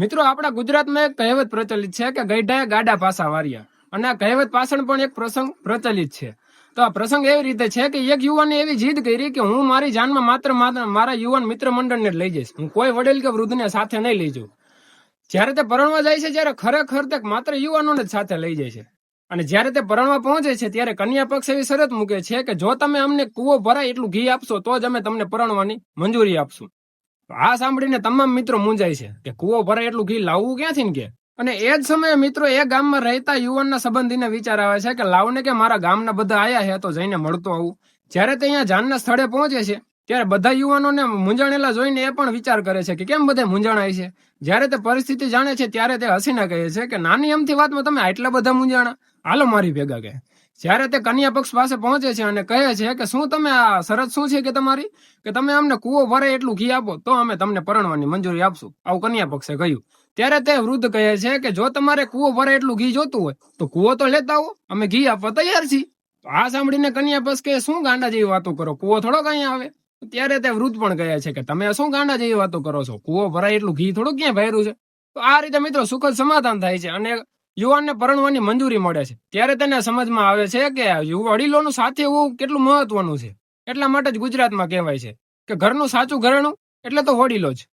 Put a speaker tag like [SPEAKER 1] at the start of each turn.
[SPEAKER 1] મિત્રો, આપણા ગુજરાતમાં એક કહેવત પ્રચલિત છે કે ગઈઢાએ ગાડા પાસા વાર્યા. અને આ કહેવત પાછળ પણ એક પ્રસંગ પ્રચલિત છે. તો આ પ્રસંગ એવી રીતે છે કે એક યુવાને એવી જીદ કરી કે હું મારી જાનમાં માત્ર મારા યુવાન મિત્ર મંડળને લઈ જઈશ. હું કોઈ વડીલ કે વૃદ્ધને સાથે નહીં લઈ જાઉં. જ્યારે તે પરણવા જાય છે, ત્યારે ખરેખર તે માત્ર યુવાનોને જ સાથે લઈ જાય છે. અને જ્યારે તે પરણવા પહોંચે છે, ત્યારે કન્યા પક્ષ એવી શરત મૂકે છે કે જો તમે અમને કૂવો ભરાય એટલું ઘી આપશો, તો જ અમે તમને પરણવાની મંજૂરી આપશું. આ સાંભળીને તમામ મિત્રો મૂંઝાય છે કે કૂવો ભરાય એટલું ઘી લાવવું ક્યાંથી ને કે અને એ જ સમયે મિત્રો એ ગામમાં રહેતા યુવાનના સંબંધીને વિચાર આવે છે કે લાવને કે મારા ગામના બધા આયા છે તો જઈને મળતો આવું. જ્યારે તે અહીંયા જાનના સ્થળે પહોંચે છે ત્યારે બધા યુવાનોને મૂંઝાણેલા જોઈને એ પણ વિચાર કરે છે કે કેમ બધા મૂંઝાણાય છે? જ્યારે તે પરિસ્થિતિ જાણે છે, ત્યારે તે હસીને કહે છે કે નાની અમથી વાતમાં તમે આટલા બધા મૂંઝાણા? હાલો મારી ભેગા કહે. જ્યારે તે કન્યા પક્ષ પાસે પહોંચે છે અને કહે છે કે શું તમે આ શરત શું છે કે તમારી? કે તમે અમને કૂવો ભરે એટલું ઘી આપો, તો અમે તમને પરણવાની મંજૂરી આપશું. આવું કન્યા પક્ષે કહ્યું. ત્યારે તે વૃદ્ધ કહે છે કે જો તમારે કૂવો ભરે એટલું ઘી જોતું હોય, તો કૂવો તો લેતા આવો. અમે ઘી આપવા તૈયાર છીએ. આ સાંભળીને કન્યા પક્ષ કે શું ગાંડા જેવી વાતો કરો? કૂવો થોડો કઈ આવે. ત્યારે તે વૃદ્ધ પણ કહે છે કે તમે શું ગાંડા જેવી વાતો કરો છો? કૂવો ભરાય એટલું ઘી થોડું ક્યાં ભર્યું છે? તો આ રીતે મિત્રો સુખદ સમાધાન થાય છે અને યુવાનને પરણવાની મંજૂરી મળે છે. ત્યારે તેને સમજમાં આવે છે કે વડીલોનું સાથે હોવું કેટલું મહત્વનું છે? એટલા માટે જ ગુજરાતમાં કહેવાય છે કે ઘરનું સાચું ઘરેણું એટલે તો વડીલો જ.